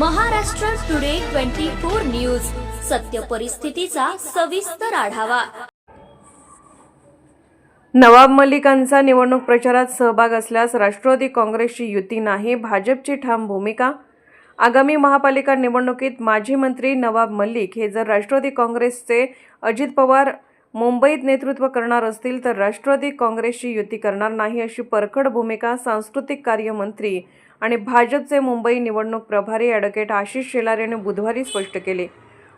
Maharashtra today twenty four news. सत्य परिस्थितीचा सविस्तर आढावा. नवाब मलिकांचा निवडणूक प्रचारात सहभाग असल्यास राष्ट्रवादी काँग्रेसची युती नाही भाजपची ठाम भूमिका? आगामी महापालिका निवडणुकीत माजी मंत्री नवाब मलिक हे जर राष्ट्रवादी काँग्रेसचे अजित पवार मुंबईत नेतृत्व करणार असतील तर राष्ट्रवादी काँग्रेसची युती करणार नाही अशी परखड भूमिका सांस्कृतिक कार्यमंत्री आणि भाजपचे मुंबई निवडणूक प्रभारी ॲडव्होकेट आशिष शेलार यांनी बुधवारी स्पष्ट केले.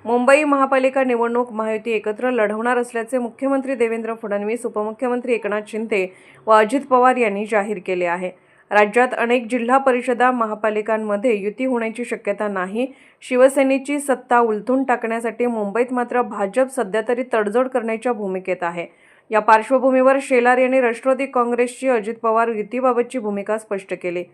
मुंबई महापालिका निवडणूक महायुती एकत्र लढवणार असल्याचे मुख्यमंत्री देवेंद्र फडणवीस उपमुख्यमंत्री एकनाथ शिंदे व अजित पवार यांनी जाहीर केले आहे. राज्यात अनेक जिल्हा परिषदा महापालिकांमध्ये युती होण्याची शक्यता नाही. शिवसेनेची सत्ता उलथून टाकण्यासाठी मुंबईत मात्र भाजप सध्या तरी तडजोड करण्याच्या भूमिकेत आहे. या पार्श्वभूमीवर शेलार यांनी राष्ट्रवादी काँग्रेसची अजित पवार युतीबाबतची भूमिका स्पष्ट केली.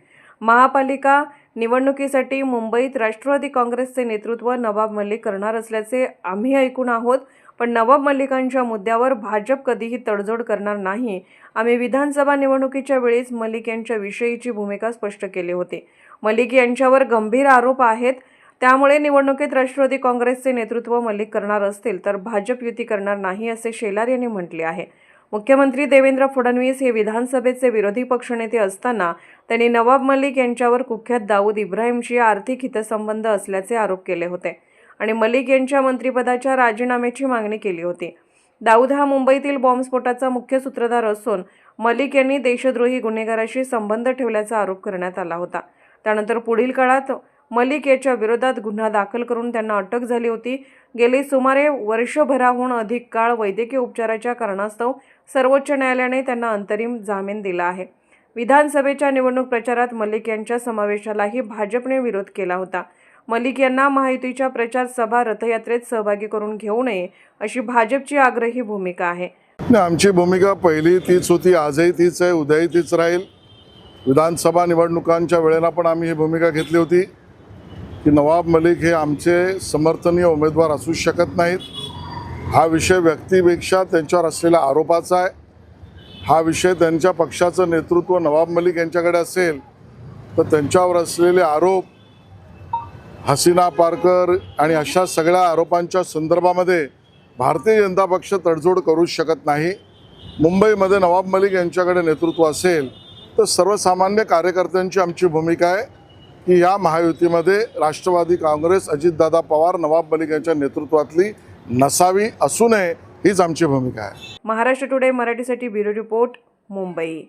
महापालिका निवडणुकीसाठी मुंबईत राष्ट्रवादी काँग्रेसचे नेतृत्व नवाब मलिक करणार असल्याचे आम्ही ऐकून आहोत. पण नवाब मलिकांच्या मुद्द्यावर भाजप कधीही तडजोड करणार नाही. आम्ही विधानसभा निवडणुकीच्या वेळीच मलिक यांच्या विषयीची भूमिका स्पष्ट केली होती. मलिक यांच्यावर गंभीर आरोप आहेत. त्यामुळे निवडणुकीत राष्ट्रवादी काँग्रेसचे नेतृत्व मलिक करणार असतील तर भाजप युती करणार नाही असे शेलार यांनी म्हटले आहे. मुख्यमंत्री देवेंद्र फडणवीस हे विधानसभेचे विरोधी पक्षनेते असताना त्यांनी नवाब मलिक यांच्यावर कुख्यात दाऊद इब्राहिमशी आर्थिक हितसंबंध असल्याचे आरोप केले होते आणि मलिक यांच्या मंत्रिपदाच्या राजीनाम्याची मागणी केली होती. दाऊद हा मुंबईतील बॉम्बस्फोटाचा मुख्य सूत्रधार असून मलिक यांनी देशद्रोही गुन्हेगाराशी संबंध ठेवल्याचा आरोप करण्यात आला होता. त्यानंतर पुढील काळात मलिक याच्या विरोधात गुन्हा दाखल करून त्यांना अटक झाली होती. गेली सुमारे वर्षभराहून अधिक काळ वैद्यकीय उपचाराच्या कारणास्तव सर्वोच्च न्यायालयाने त्यांना अंतरिम जामीन दिला आहे. विधानसभेच्या निवडणूक प्रचारात मलिक यांच्या समावेशालाही भाजपने विरोध केला होता. मलिक यांना महायुतीच्या प्रचार सभा रथयात्रेत सहभागी करून घेऊ नये अशी भाजपची आग्रही भूमिका आहे. आमची भूमिका पहिली तीच होती आजही तीच आहे उद्याही तीच राहील. विधानसभा निवडणुकांच्या वेळेला पण आम्ही ही भूमिका घेतली होती. की नवाब मलिक हे आमचे समर्थनीय उमेदवार असू शकत नाहीत. हा विषय व्यक्तीपेक्षा त्यांच्यावर असलेल्या आरोपाचा आहे. हा विषय त्यांच्या पक्षाचं नेतृत्व नवाब मलिक यांच्याकडे असेल तर त्यांच्यावर असलेले आरोप हसीना पारकर आणि अशा सगळ्या आरोपांच्या संदर्भामध्ये भारतीय जनता पक्ष तडजोड करू शकत नाही. मुंबईमध्ये नवाब मलिक यांच्याकडे नेतृत्व असेल तर सर्वसामान्य कार्यकर्त्यांची आमची भूमिका आहे. की या महायुतीमध्ये राष्ट्रवादी काँग्रेस अजितदादा पवार नवाब मलिक यांच्या नेतृत्वातली नसावी असू नये हीच आमची भूमिका आहे. महाराष्ट्र टुडे मराठीसाठी ब्युरो रिपोर्ट मुंबई.